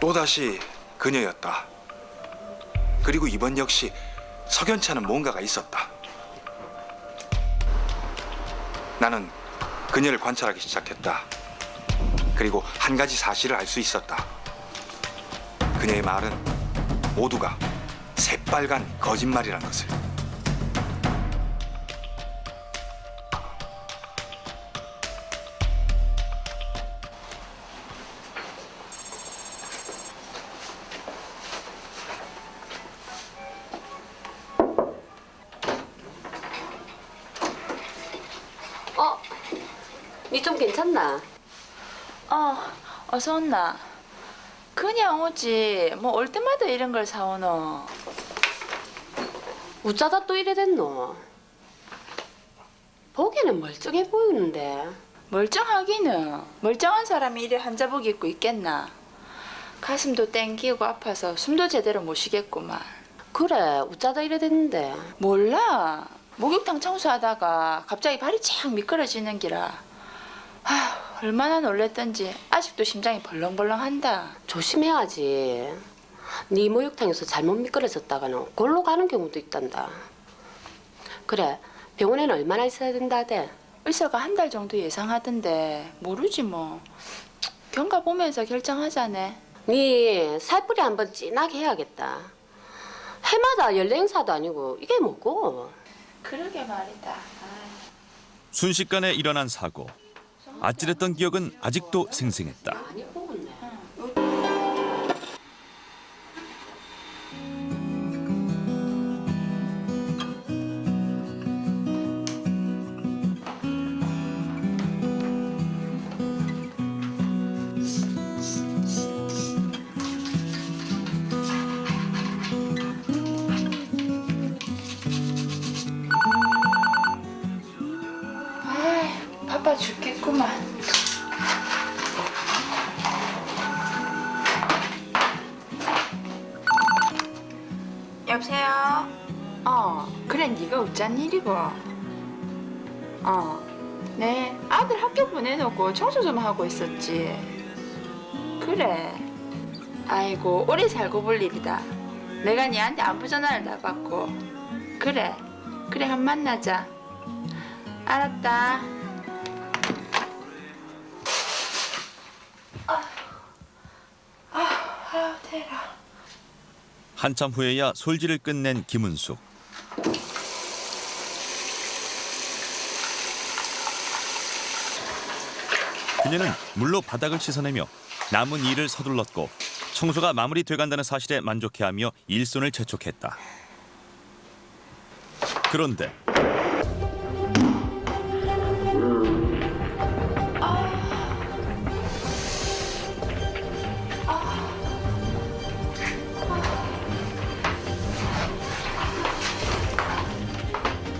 또다시 그녀였다. 그리고 이번 역시 석연찮은 뭔가가 있었다. 나는 그녀를 관찰하기 시작했다. 그리고 한 가지 사실을 알 수 있었다. 그녀의 말은 모두가 새빨간 거짓말이란 것을. 니 좀 괜찮나? 어, 어서 온나. 그냥 오지. 뭐 올 때마다 이런 걸 사오노. 우짜다 또 이래 됐노? 보기에는 멀쩡해 보이는데. 멀쩡하기는 멀쩡한 사람이 이래 한자복 입고 있겠나. 가슴도 땡기고 아파서 숨도 제대로 못 쉬겠구만. 그래, 우짜다 이래 됐는데. 몰라. 목욕탕 청소하다가 갑자기 발이 착 미끄러지는 기라. 아, 얼마나 놀랬던지 아직도 심장이 벌렁벌렁한다. 조심해야지. 네 목욕탕에서 잘못 미끄러졌다가는 골로 가는 경우도 있단다. 그래, 병원에는 얼마나 있어야 된다대? 의사가 한 달 정도 예상하던데 모르지 뭐. 경과 보면서 결정하자네. 네 살뿌리 한번 진하게 해야겠다. 해마다 연례 행사도 아니고 이게 뭐고? 그러게 말이다. 순식간에 일어난 사고. 아찔했던 기억은 아직도 생생했다. 네가 어쩐 일이고? 어, 네 아들 학교 보내놓고 청소 좀 하고 있었지. 그래. 아이고 오래 살고 볼 일이다. 내가 니한테 안부 전화를 다 받고. 그래, 그래 한 만나자. 알았다. 한참 후에야 솔질을 끝낸 김은숙. 그녀는 물로 바닥을 씻어내며 남은 일을 서둘렀고 청소가 마무리돼간다는 사실에 만족해하며 일손을 재촉했다. 그런데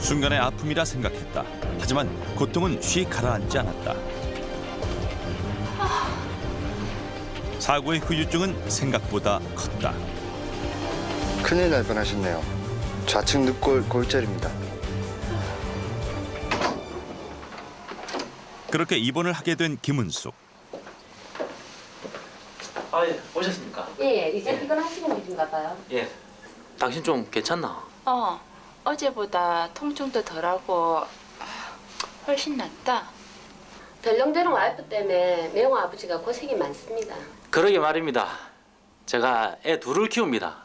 순간의 아픔이라 생각했다. 하지만 고통은 쉬 가라앉지 않았다. 사고의 후유증은 생각보다 컸다. 큰일 날 뻔하셨네요. 좌측 늑골 골절입니다. 그렇게 입원을 하게 된 김은숙. 아, 예, 오셨습니까? 예, 이제 퇴근하시는 길인가 봐요. 예. 당신 좀 괜찮나? 어, 어제보다 통증도 덜하고 아, 훨씬 낫다. 덜렁대롱 와이프 때문에 매형 아버지가 고생이 많습니다. 그러게 말입니다. 제가 애 둘을 키웁니다.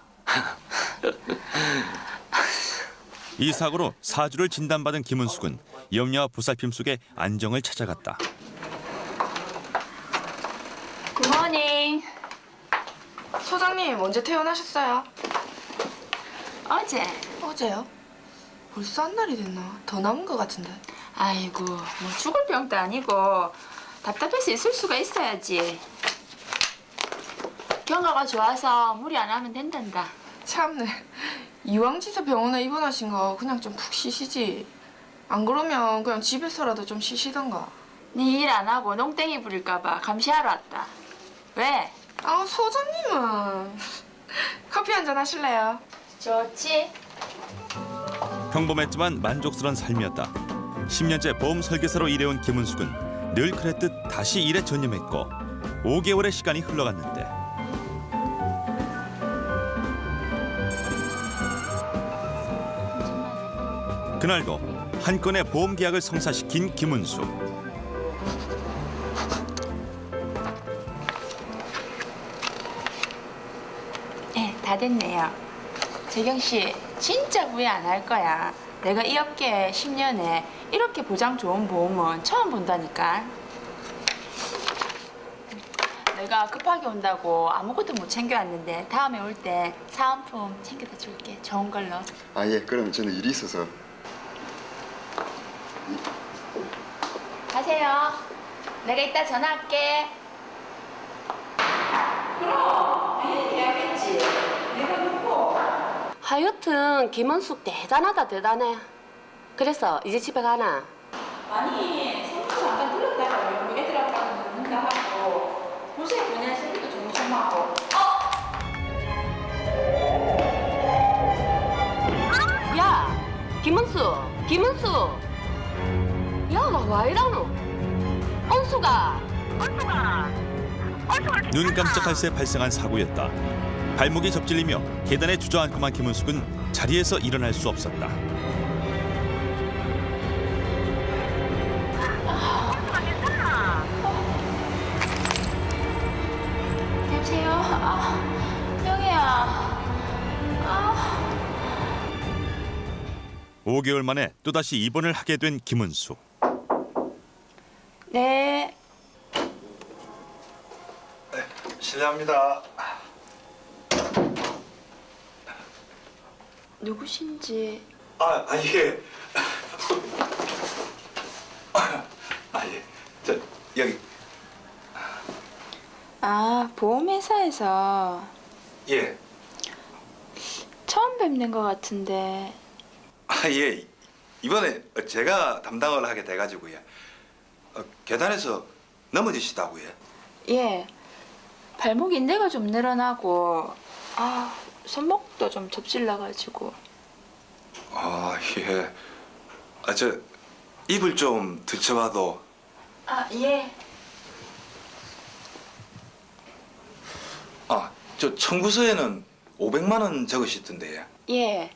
이 사고로 사주를 진단받은 김은숙은 염려와 보살핌 속에 안정을 찾아갔다. 굿모닝. 소장님 언제 퇴원하셨어요? 어제. 어제요? 벌써 한 달이 됐나? 더 남은 것 같은데. 아이고, 뭐 죽을 병도 아니고 답답해서 있을 수가 있어야지. 경과가 좋아서 무리 안 하면 된단다. 참네. 이왕지서 병원에 입원하신 거 그냥 좀 푹 쉬시지. 안 그러면 그냥 집에서라도 좀 쉬시던가. 네 일 안 하고 농땡이 부릴까봐 감시하러 왔다. 왜? 아 소장님은 커피 한 잔 하실래요? 좋지. 평범했지만 만족스러운 삶이었다. 10년째 보험 설계사로 일해온 김은숙은 늘 그랬듯 다시 일에 전념했고 5개월의 시간이 흘러갔는데 그날도 한 건의 보험 계약을 성사시킨 김은수. 네, 다 됐네요. 재경 씨, 진짜 후회 안 할 거야. 내가 이 업계 10년에 이렇게 보장 좋은 보험은 처음 본다니까. 내가 급하게 온다고 아무것도 못 챙겨왔는데 다음에 올 때 사은품 챙겨다 줄게. 좋은 걸로. 아 예, 그럼 저는 일이 있어서 가세요. 내가 이따 전화할게. 하여튼 김은숙 대단하다 대단해. 그래서 이제 집에 가나? 아니, 생각 잠깐 들렀다가 여기 애들하고 먹는다 하고 요새 보낼 생기도 좀좀 하고 야, 김은수, 김은수. 야, 와 이러노? 언수가. 눈 깜짝할 새 발생한 사고였다. 발목이 접질리며 계단에 주저앉고만 김은숙은 자리에서 일어날 수 없었다. 여보세요? 아, 영희야. 5개월 만에 또다시 입원을 하게 된 김은숙. 네. 실례합니다. 누구신지 아, 아 예. 아 예. 저 여기 아 보험회사에서 예. 처음 뵙는 것 같은데 아 예. 이번에 제가 담당을 하게 돼가지고요. 어, 계단에서 넘어지시다고요. 예 발목 인대가 좀 늘어나고 아 손목도 좀 접질러가지고 아 예. 아 저 입을 좀 들춰봐도 아 예. 아 저 청구서에는 500만 원 적으셨던데요. 예,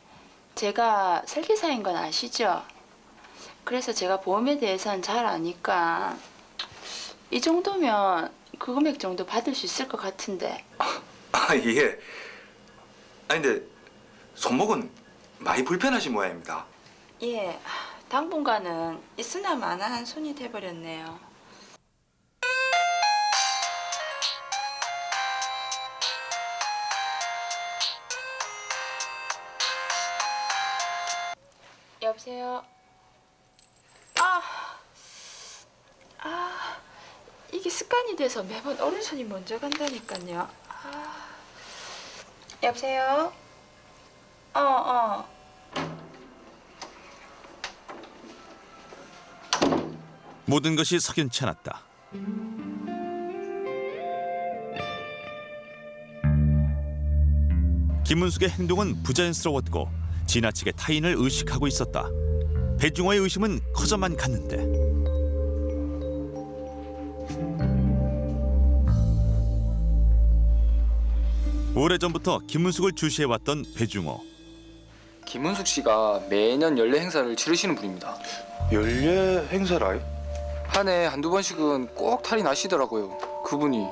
제가 설계사인 건 아시죠? 그래서 제가 보험에 대해서는 잘 아니까 이 정도면 그 금액 정도 받을 수 있을 것 같은데 아 예. 아니 근데 손목은 많이 불편하신 모양입니다. 예, 당분간은 있으나 마나한 손이 돼버렸네요. 여보세요. 아, 아, 이게 습관이 돼서 매번 오른손이 먼저 간다니까요. 아, 여보세요. 어, 어. 모든 것이 석연치 않았다. 김은숙의 행동은 부자연스러웠고 지나치게 타인을 의식하고 있었다. 배중호의 의심은 커져만 갔는데 오래전부터 김은숙을 주시해왔던 배중호. 김은숙 씨가 매년 연례 행사를 치르시는 분입니다. 연례 행사라요? 한 해 한두 번씩은 꼭 탈이 나시더라고요. 그분이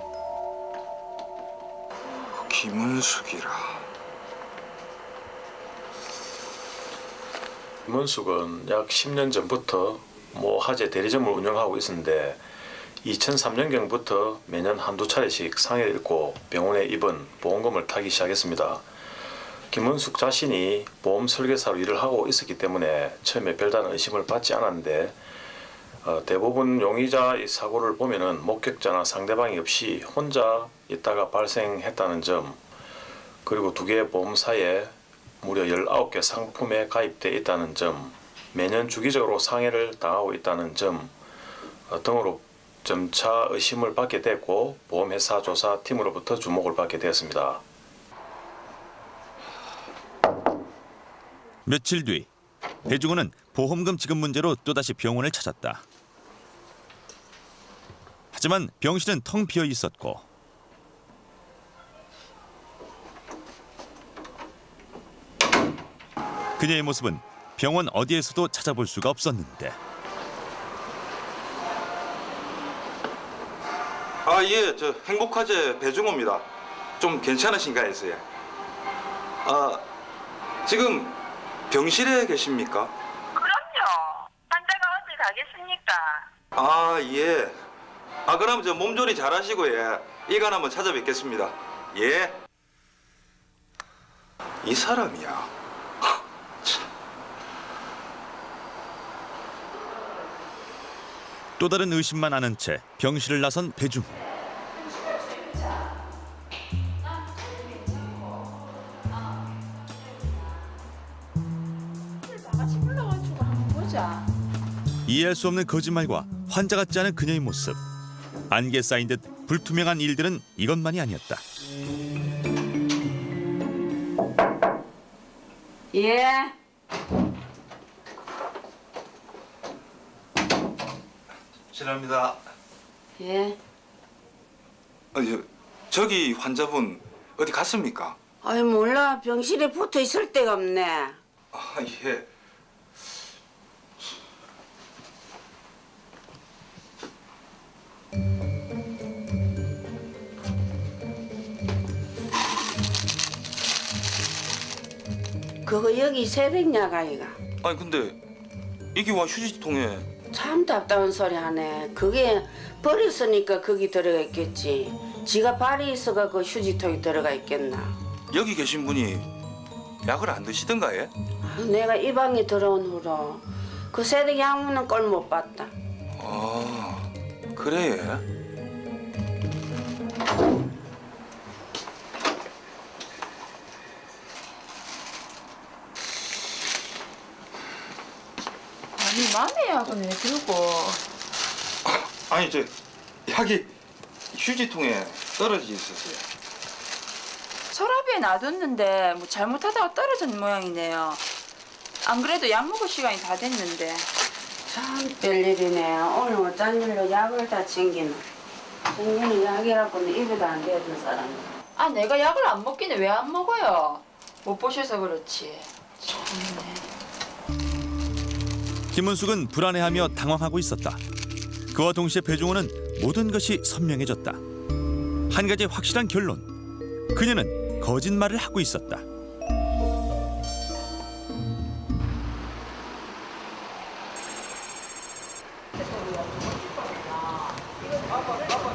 김은숙이라. 김원숙은 약 10년 전부터 모 화재 대리점을 운영하고 있었는데 2003년경부터 매년 한두 차례씩 상해를 입고 병원에 입은 보험금을 타기 시작했습니다. 김원숙 자신이 보험 설계사로 일을 하고 있었기 때문에 처음에 별다른 의심을 받지 않았는데 어, 대부분 용의자 의 사고를 보면은 목격자나 상대방이 없이 혼자 있다가 발생했다는 점 그리고 두 개의 보험사에 무려 19개 상품에 가입돼 있다는 점, 매년 주기적으로 상해를 당하고 있다는 점 어, 등으로 점차 의심을 받게 됐고 보험회사 조사팀으로부터 주목을 받게 되었습니다. 며칠 뒤 배중호는 보험금 지급 문제로 또다시 병원을 찾았다. 하지만 병실은 텅 비어 있었고 그녀의 모습은 병원 어디에서도 찾아볼 수가 없었는데 아, 예, 저 행복화재 배중호입니다. 좀 괜찮으신가 해서요. 아, 지금 병실에 계십니까? 그럼요. 환자가 어디 가겠습니까? 아, 예. 아, 그럼 저 몸조리 잘하시고 예. 이간 한번 찾아뵙겠습니다. 예. 이 사람이야. 하, 참. 또 다른 의심만 아는 채 병실을 나선 배중 호. 이해할 수 없는 거짓말과 환자 같지 않은 그녀의 모습. 안개 쌓인 듯 불투명한 일들은 이것만이 아니었다. 예. 실례합니다. 예. 어, 저, 저기 환자분 어디 갔습니까? 아이 몰라 병실에 붙어 있을 데가 없네. 아, 예. 그거 여기 새벽약 아이가. 아니 근데 이게 와 휴지통에 참 답답한 소리 하네. 그게 버렸으니까 거기 들어가 있겠지. 지가 발이 있어갖고 휴지통에 들어가 있겠나. 여기 계신 분이 약을 안 드시던가 예? 아, 내가 이 방에 들어온 후로 그 새벽 약물은 꼴못 봤다. 아 그래 예? 아니 맘에 약은 왜 들고? 아니 저 약이 휴지통에 떨어져 있었어요. 서랍에 놔뒀는데 뭐 잘못하다가 떨어진 모양이네요. 안 그래도 약 먹을 시간이 다 됐는데. 참 별일이네. 오늘 어쩐 일로 약을 다 챙기나. 챙기는 약이라고는 입에도 안 대던 사람. 아 내가 약을 안 먹기는 왜 안 먹어요? 못 보셔서 그렇지. 참네. 김은숙은 불안해하며 당황하고 있었다. 그와 동시에 배종호는 모든 것이 선명해졌다. 한 가지 확실한 결론. 그녀는 거짓말을 하고 있었다.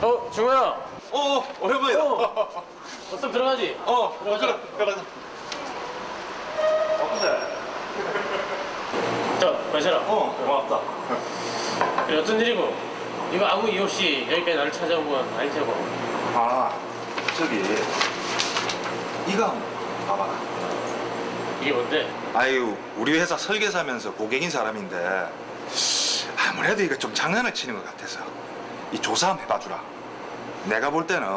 어, 중호야. 어 오랜만이다. 어서 들어가지. 어 들어가자. 들어가자. 자, 마셔라. 어 고맙다. 그래, 어떤 일이고? 이거 아무 이유 없이 여기까지 나를 찾아온 건 아닐 테고. 아 저기 이거 한번 봐봐라. 이게 뭔데? 아유 우리 회사 설계사면서 고객인 사람인데 아무래도 이거 좀 장난을 치는 것 같아서 이 조사 한번 해봐주라. 내가 볼 때는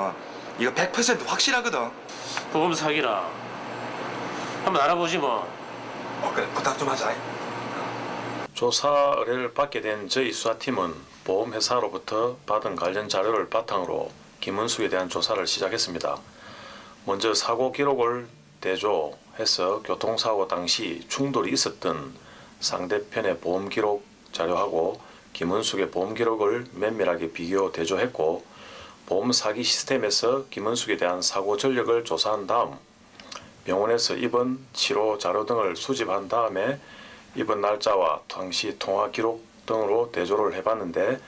이거 100% 확실하거든. 보험 사기라. 한번 알아보지 뭐. 어 그래 부탁 좀 하자. 조사 의뢰를 받게 된 저희 수사팀은 보험회사로부터 받은 관련 자료를 바탕으로 김은숙에 대한 조사를 시작했습니다. 먼저 사고 기록을 대조해서 교통사고 당시 충돌이 있었던 상대편의 보험 기록 자료하고 김은숙의 보험 기록을 면밀하게 비교 대조했고 보험 사기 시스템에서 김은숙에 대한 사고 전력을 조사한 다음 병원에서 입원 치료 자료 등을 수집한 다음에 입원 날짜와 당시 통화 기록 등으로 대조를 해봤는데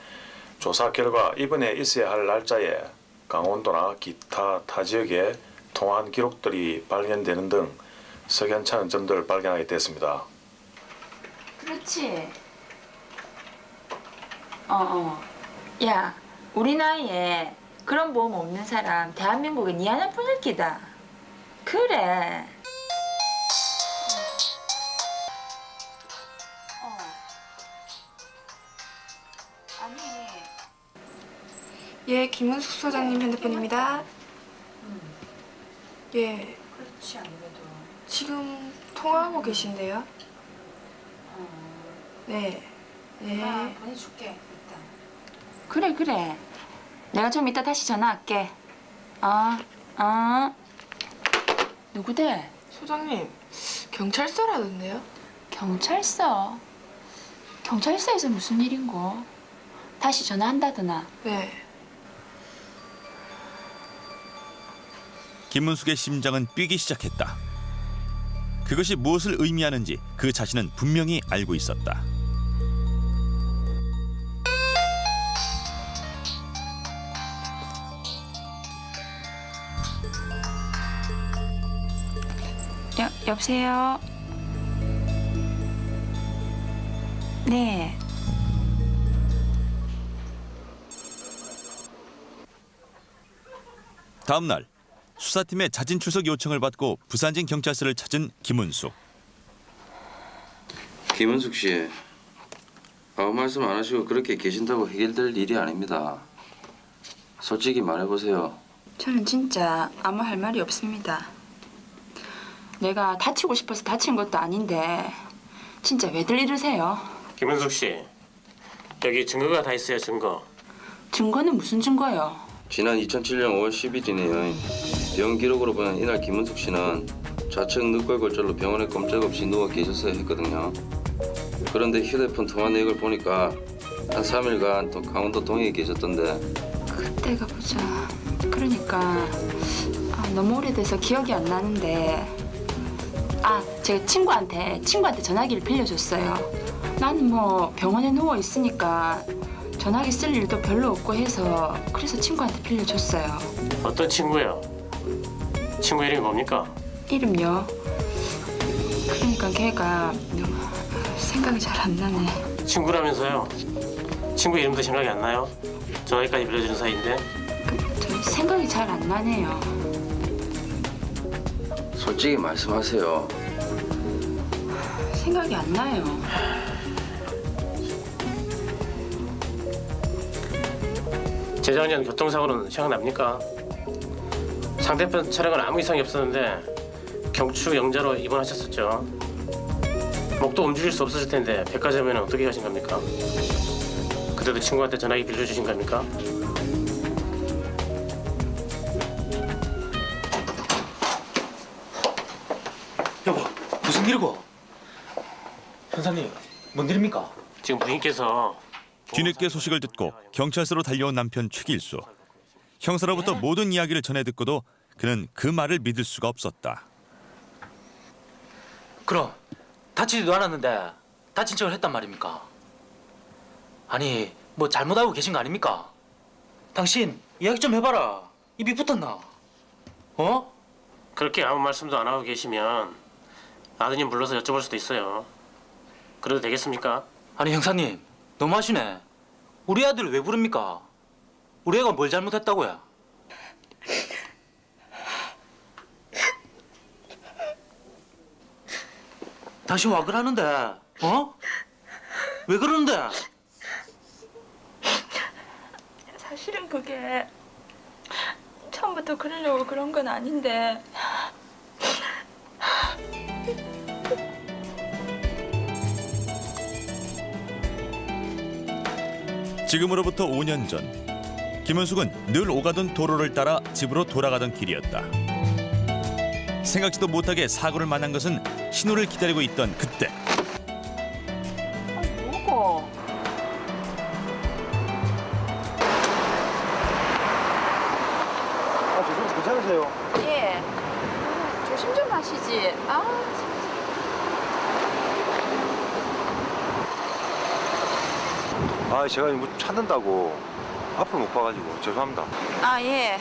조사 결과 입원에 있어야 할 날짜에 강원도나 기타 타 지역에 통화한 기록들이 발견되는 등 석연찮은 점들을 발견하게 됐습니다. 그렇지. 어, 어. 야, 우리 나이에 그런 보험 없는 사람 대한민국에 니 하나뿐일 기다. 그래. 예, 김은숙 소장님 핸드폰입니다. 예, 그렇지 아무래도. 지금 통화하고 계신데요. 네, 네. 보내줄게 일단. 그래 그래. 내가 좀 이따 다시 전화할게. 어, 어. 누구대? 소장님, 경찰서라던데요? 경찰서? 경찰서에서 무슨 일인고? 다시 전화한다더나. 네. 김문숙의 심장은 뛰기 시작했다. 그것이 무엇을 의미하는지 그 자신은 분명히 알고 있었다. 여, 여보세요? 네. 다음 날 수사팀의 자진 출석 요청을 받고 부산진 경찰서를 찾은 김은숙. 김은숙 씨, 아무 말씀 안 하시고 그렇게 계신다고 해결될 일이 아닙니다. 솔직히 말해보세요. 저는 진짜 아무 할 말이 없습니다. 내가 다치고 싶어서 다친 것도 아닌데 진짜 왜들 이러세요? 김은숙 씨, 여기 증거가 다 있어요, 증거. 증거는 무슨 증거요? 지난 2007년 5월 10일이네요. 병 기록으로 보면 이날 김은숙 씨는 좌측 늑골골절로 병원에 꼼짝없이 누워 계셨어야 했거든요. 그런데 휴대폰 통화 내역을 보니까 한 3일간 또 강원도 동해에 계셨던데 그때가 보자. 그러니까 아, 너무 오래돼서 기억이 안 나는데 아 제가 친구한테 친구한테 전화기를 빌려줬어요. 나는 뭐 병원에 누워 있으니까 전화기 쓸 일도 별로 없고 해서 그래서 친구한테 빌려줬어요. 어떤 친구예요? 친구 이름이 뭡니까? 이름요. 그러니까 걔가 생각이 잘 안 나네. 친구라면서요. 친구 이름도 생각이 안 나요? 전화기까지 빌려주는 사이인데. 저 생각이 잘 안 나네요. 솔직히 말씀하세요. 생각이 안 나요. 재작년 교통사고는 생각납니까? 상대편 차량은 아무 이상이 없었는데 경추 영자로 입원하셨었죠. 목도 움직일 수 없었을 텐데 백화점에는 어떻게 가신 겁니까? 그때도 친구한테 전화기 빌려주신 겁니까? 여보 무슨 일이고? 현사님 뭔 일입니까? 지금 부인께서 뒤늦게 소식을 듣고 경찰서로 달려온 남편 최길수. 형사로부터 모든 이야기를 전해 듣고도 그는 그 말을 믿을 수가 없었다. 그럼 다치지도 않았는데 다친 척을 했단 말입니까? 아니 뭐 잘못 알고 계신 거 아닙니까? 당신 이야기 좀 해봐라 입이 붙었나? 어? 그렇게 아무 말씀도 안 하고 계시면 아드님 불러서 여쭤볼 수도 있어요. 그래도 되겠습니까? 아니 형사님 너무하시네 우리 아들을 왜 부릅니까? 우리 애가 뭘 잘못했다고요? 당신 와 그러는데 어? 왜 그러는데? 사실은 그게 처음부터 그러려고 그런 건 아닌데 지금으로부터 5년 전 김은숙은 늘 오가던 도로를 따라 집으로 돌아가던 길이었다. 생각지도 못하게 사고를 만난 것은 신호를 기다리고 있던 그때 뭐고? 아, 죄송 괜찮으세요? 예. 조심 좀 하시지. 아, 아, 제가 뭐 찾는다고 앞을 못 봐가지고 죄송합니다. 아 예.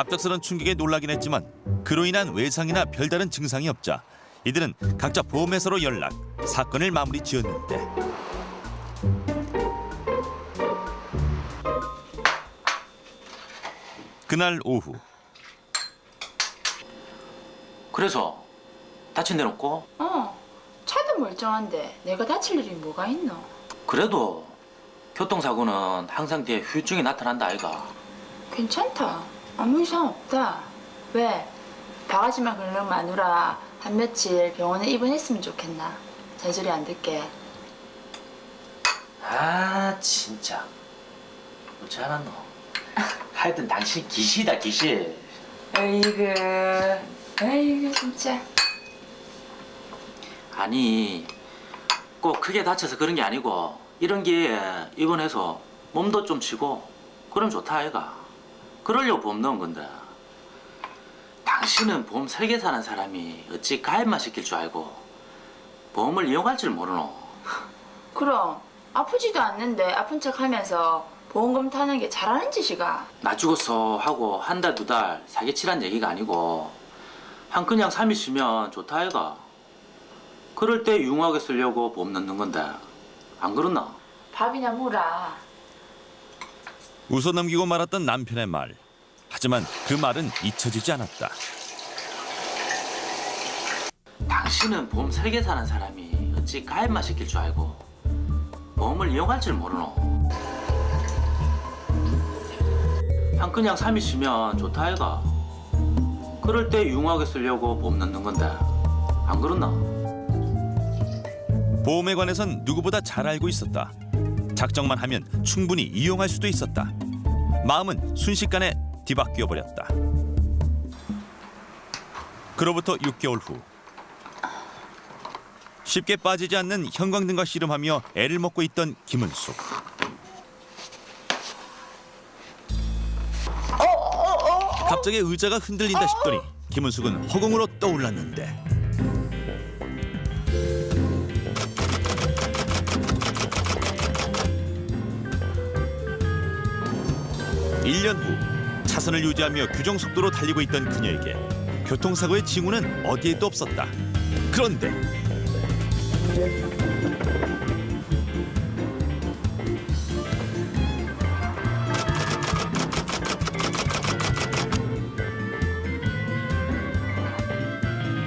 갑작스런 충격에 놀라긴 했지만 그로 인한 외상이나 별다른 증상이 없자 이들은 각자 보험회사로 연락 사건을 마무리 지었는데 그날 오후 그래서 다친 데는 없고 어. 차도 멀쩡한데 내가 다칠 일이 뭐가 있노? 그래도 교통사고는 항상 뒤에 후유증이 나타난다 아이가 괜찮다. 아무 이상 없다. 왜? 바가지만 긁는 마누라 한 며칠 병원에 입원했으면 좋겠나? 잔소리 안 듣게. 아 진짜 어찌 알았노 하여튼 당신 기시다 기시 에이그, 에이그 진짜. 아니 꼭 크게 다쳐서 그런 게 아니고 이런 기회에 입원해서 몸도 좀 치고 그럼 좋다 아이가 그러려고 보험 넣은 건데 당신은 보험 설계사는 사람이 어찌 가입만 시킬 줄 알고 보험을 이용할 줄 모르노 그럼 아프지도 않는데 아픈 척 하면서 보험금 타는 게 잘하는 짓이가. 나 죽었어 하고 한 달 두 달 사기치란 얘기가 아니고 한 그냥 삶이 쉬면 좋다 아이가 그럴 때 유용하게 쓰려고 보험 넣는 건데 안 그렇나? 밥이나 물아. 웃어 넘기고 말았던 남편의 말. 하지만 그 말은 잊혀지지 않았다. 당신은 보험 설계사는 사람이 어찌 가입만 시킬 줄 알고 보험을 이용할 줄 모르노 한 그냥 삶이 쉬면 좋다 아이가 그럴 때 유용하게 쓰려고 보험 넣는 건데 안 그렇나? 보험에 관해선 누구보다 잘 알고 있었다. 작정만 하면 충분히 이용할 수도 있었다. 마음은 순식간에 뒤바뀌어 버렸다. 그로부터 6개월 후 쉽게 빠지지 않는 형광등과 씨름하며 애를 먹고 있던 김은숙. 갑자기 의자가 흔들린다 싶더니 김은숙은 허공으로 떠올랐는데 일년후 차선을 유지하며 규정 속도로 달리고 있던 그녀에게 교통사고의 징후는 어디에도 없었다. 그런데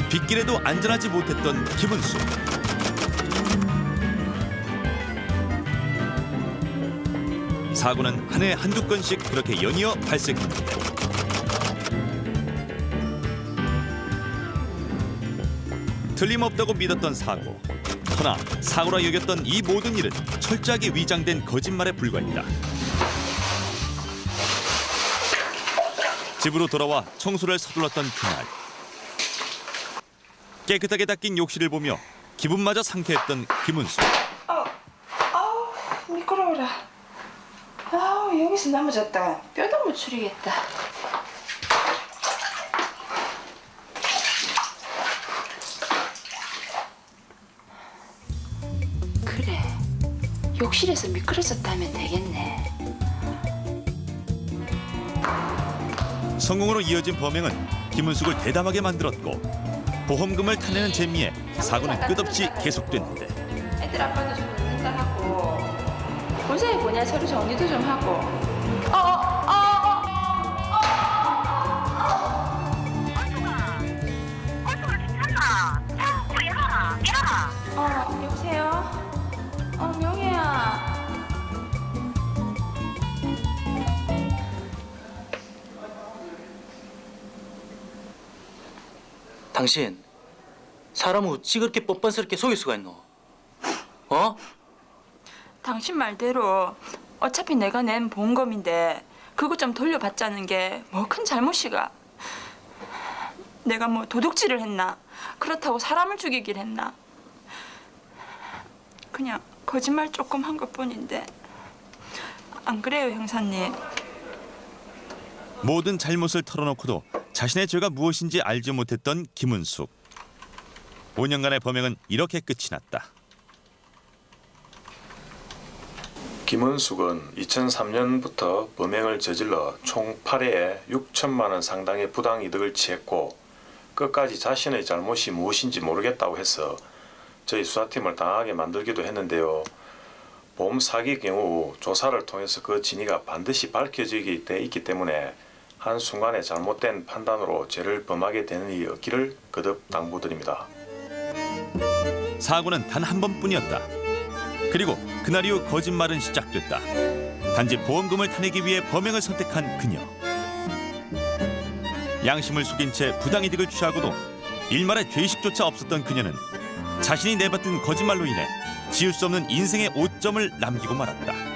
빗길에도 안전하지 못했던 김은숙. 사고는 한 해 한두 건씩 그렇게 연이어 발생했는데 틀림없다고 믿었던 사고. 허나 사고라 여겼던 이 모든 일은 철저하게 위장된 거짓말에 불과했다. 집으로 돌아와 청소를 서둘렀던 그날. 깨끗하게 닦인 욕실을 보며 기분마저 상쾌했던 김은숙 미끄러워라. 여기서 넘어졌다. 뼈도 못 추리겠다. 그래. 욕실에서 미끄러졌다면 되겠네. 성공으로 이어진 범행은 김은숙을 대담하게 만들었고 보험금을 타내는 재미에 사고는 끝없이 계속됐는데 애들 아빠도 좀 늦는다 하고 본사에 보내 서류 정리도 좀 하고. 당신 사람을 어찌 그렇게 뻔뻔스럽게 속일 수가 있노? 어? 당신 말대로 어차피 내가 낸 보험금인데 그거 좀 돌려받자는 게 뭐 큰 잘못이가. 내가 뭐 도둑질을 했나? 그렇다고 사람을 죽이길 했나? 그냥 거짓말 조금 한 것뿐인데 안 그래요 형사님? 모든 잘못을 털어놓고도 자신의 죄가 무엇인지 알지 못했던 김은숙 5년간의 범행은 이렇게 끝이 났다 김은숙은 2003년부터 범행을 저질러 총 8회에 6천만 원 상당의 부당 이득을 취했고 끝까지 자신의 잘못이 무엇인지 모르겠다고 해서 저희 수사팀을 당하게 만들기도 했는데요. 보험 사기 경우 조사를 통해서 그 진위가 반드시 밝혀지게 돼 있기 때문에 한순간에 잘못된 판단으로 죄를 범하게 되는 일이 없기를 거듭 당부드립니다. 사고는 단 한 번뿐이었다. 그리고 그날 이후 거짓말은 시작됐다. 단지 보험금을 타내기 위해 범행을 선택한 그녀. 양심을 숙인 채 부당이득을 취하고도 일말의 죄의식조차 없었던 그녀는 자신이 내뱉은 거짓말로 인해 지울 수 없는 인생의 오점을 남기고 말았다